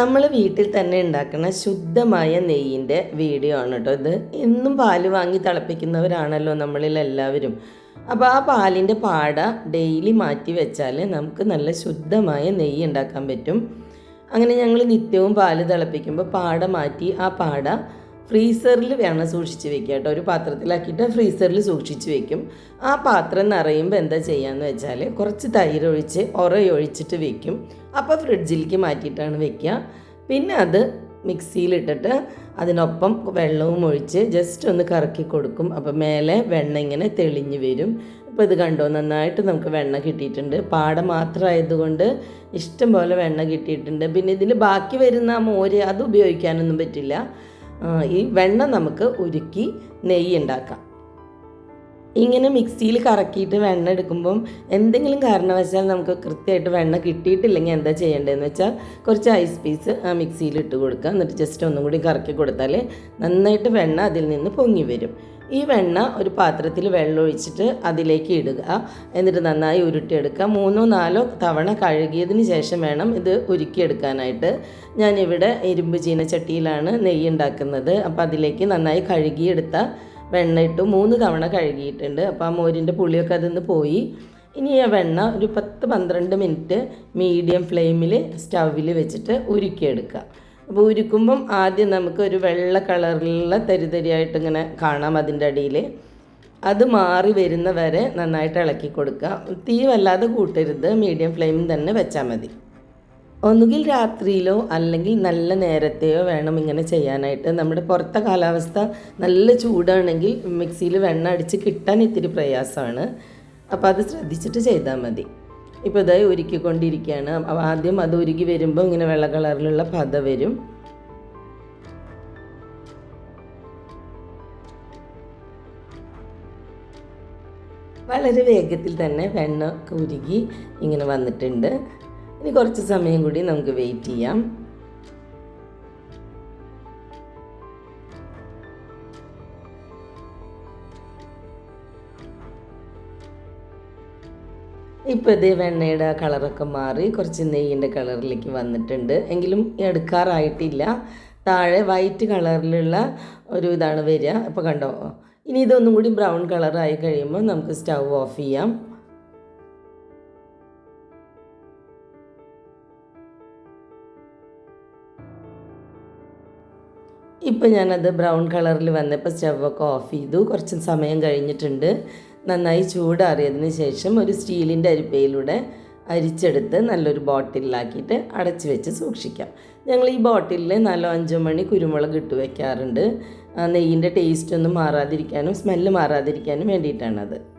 നമ്മൾ വീട്ടിൽ തന്നെ ഉണ്ടാക്കുന്ന ശുദ്ധമായ നെയ്യിന്റെ വീഡിയോ ആണ് കേട്ടോ ഇത്. എന്നും പാൽ വാങ്ങി തിളപ്പിക്കുന്നവരാണല്ലോ നമ്മളിൽ എല്ലാവരും. അപ്പോൾ ആ പാലിന്റെ പാട ഡെയിലി മാറ്റി വെച്ചാൽ നമുക്ക് നല്ല ശുദ്ധമായ നെയ്യ് ഉണ്ടാക്കാൻ പറ്റും. അങ്ങനെ ഞങ്ങൾ നിത്യവും പാൽ തിളപ്പിക്കുമ്പോൾ പാട മാറ്റി ആ പാട ഫ്രീസറിൽ വേണം സൂക്ഷിച്ച് വെക്കുക കേട്ടോ. ഒരു പാത്രത്തിലാക്കിയിട്ട് ഫ്രീസറിൽ സൂക്ഷിച്ച് വെക്കും. ആ പാത്രം നിറയുമ്പോൾ എന്താ ചെയ്യാന്ന് വെച്ചാൽ കുറച്ച് തൈര് ഒഴിച്ച് ഉറയൊഴിച്ചിട്ട് വെക്കും. അപ്പോൾ ഫ്രിഡ്ജിലേക്ക് മാറ്റിയിട്ടാണ് വെക്കുക. പിന്നെ അത് മിക്സിയിലിട്ടിട്ട് അതിനൊപ്പം വെള്ളവും ഒഴിച്ച് ജസ്റ്റ് ഒന്ന് കറക്കി കൊടുക്കും. അപ്പോൾ മേലെ വെണ്ണ ഇങ്ങനെ തെളിഞ്ഞു വരും. ഇപ്പോൾ ഇത് കണ്ടോ? നന്നായിട്ട് നമുക്ക് വെണ്ണ കിട്ടിയിട്ടുണ്ട്. പാട മാത്രമായതുകൊണ്ട് ഇഷ്ടം പോലെ വെണ്ണ കിട്ടിയിട്ടുണ്ട്. പിന്നെ ഇതിൽ ബാക്കി വരുന്ന മോര് അത് ഉപയോഗിക്കാനൊന്നും പറ്റില്ല. ഈ വെണ്ണ നമുക്ക് ഉരുക്കി നെയ്യ് ഉണ്ടാക്കാം. ഇങ്ങനെ മിക്സിയിൽ കറക്കിയിട്ട് വെണ്ണ എടുക്കുമ്പം എന്തെങ്കിലും കാരണവശാൽ നമുക്ക് കൃത്യമായിട്ട് വെണ്ണ കിട്ടിയിട്ടില്ലെങ്കിൽ എന്താ ചെയ്യേണ്ടതെന്ന് വെച്ചാൽ കുറച്ച് ഐസ് പീസ് ആ മിക്സിയിൽ ഇട്ട് കൊടുക്കുക. എന്നിട്ട് ജസ്റ്റ് ഒന്നും കൂടി കറക്കി കൊടുത്താൽ നന്നായിട്ട് വെണ്ണ അതിൽ നിന്ന് പൊങ്ങി വരും. ഈ വെണ്ണ ഒരു പാത്രത്തിൽ വെള്ളം ഒഴിച്ചിട്ട് അതിലേക്ക് ഇടുക. എന്നിട്ട് നന്നായി ഉരുട്ടിയെടുക്കുക. മൂന്നോ നാലോ തവണ കഴുകിയതിന് ശേഷം വേണം ഇത് ഉരുക്കിയെടുക്കാനായിട്ട്. ഞാനിവിടെ ഇരുമ്പ് ചീനച്ചട്ടിയിലാണ് നെയ്യ് ഉണ്ടാക്കുന്നത്. അപ്പോൾ അതിലേക്ക് നന്നായി കഴുകിയെടുത്ത വെണ്ണ ഇട്ടു. മൂന്ന് തവണ കഴുകിയിട്ടുണ്ട്. അപ്പോൾ ആ മോരിന്റെ പുളിയൊക്കെ അതിൽ പോയി. ഇനി ആ വെണ്ണ ഒരു പത്ത് പന്ത്രണ്ട് മിനിറ്റ് മീഡിയം ഫ്ലെയിമിൽ സ്റ്റൗവിൽ വെച്ചിട്ട് ഉരുക്കിയെടുക്കുക. അപ്പോൾ ഉരുക്കുമ്പം ആദ്യം നമുക്ക് ഒരു വെള്ള കളറിലുള്ള തരിതരിയായിട്ട് ഇങ്ങനെ കാണാം അതിന്റെ അടിയിൽ അത് മാറി വരുന്ന വരെ നന്നായിട്ട് ഇളക്കി കൊടുക്കുക. തീ വല്ലാതെ കൂട്ടരുത്. മീഡിയം ഫ്ലെയിമിൽ തന്നെ വെച്ചാൽ മതി. ഒന്നുകിൽ രാത്രിയിലോ അല്ലെങ്കിൽ നല്ല നേരത്തെയോ വേണം ഇങ്ങനെ ചെയ്യാനായിട്ട്. നമ്മുടെ പുറത്തെ കാലാവസ്ഥ നല്ല ചൂടാണെങ്കിൽ മിക്സിയിൽ വെണ്ണ അടിച്ച് കിട്ടാൻ ഇത്തിരി പ്രയാസമാണ്. അപ്പോൾ അത് ശ്രദ്ധിച്ചിട്ട് ചെയ്താൽ മതി. ഇപ്പോൾ ഇതായി ഉരുക്കിക്കൊണ്ടിരിക്കുകയാണ്. ആദ്യം അത് ഉരുകി വരുമ്പോൾ ഇങ്ങനെ വെള്ള കളറിലുള്ള പത വരും. വളരെ വേഗത്തിൽ തന്നെ വെണ്ണ ഉരുകി ഇങ്ങനെ വന്നിട്ടുണ്ട്. ഇനി കുറച്ച് സമയം കൂടി നമുക്ക് വെയിറ്റ് ചെയ്യാം. ഇപ്പോൾ ഇത് വെണ്ണയുടെ കളറൊക്കെ മാറി കുറച്ച് നെയ്യിന്റെ കളറിലേക്ക് വന്നിട്ടുണ്ട്. എങ്കിലും എടുക്കാറായിട്ടില്ല താഴെ വൈറ്റ് കളറിലുള്ള ഒരു ഇതാണ് വരിക. ഇപ്പോൾ കണ്ടോ? ഇനി ഇതൊന്നും കൂടി ബ്രൗൺ കളറായി കഴിയുമ്പോൾ നമുക്ക് സ്റ്റൗ ഓഫ് ചെയ്യാം. ഇപ്പം ഞാനത് ബ്രൗൺ കളറിൽ വന്നപ്പോൾ സ്റ്റവൊക്കെ ഓഫ് ചെയ്തു. കുറച്ച് സമയം കഴിഞ്ഞിട്ടുണ്ട്. നന്നായി ചൂടാറിയതിന് ശേഷം ഒരു സ്റ്റീലിന്റെ അരിപ്പയിലൂടെ അരിച്ചെടുത്ത് നല്ലൊരു ബോട്ടിലാക്കിയിട്ട് അടച്ചു വെച്ച് സൂക്ഷിക്കാം. ഞങ്ങൾ ഈ ബോട്ടിലിൽ നാലോ അഞ്ചോ മണി കുരുമുളക് ഇട്ട് വയ്ക്കാറുണ്ട് നെയ്യിന്റെ ടേസ്റ്റ് ഒന്നും മാറാതിരിക്കാനും സ്മെല്ല് മാറാതിരിക്കാനും വേണ്ടിയിട്ടാണത്.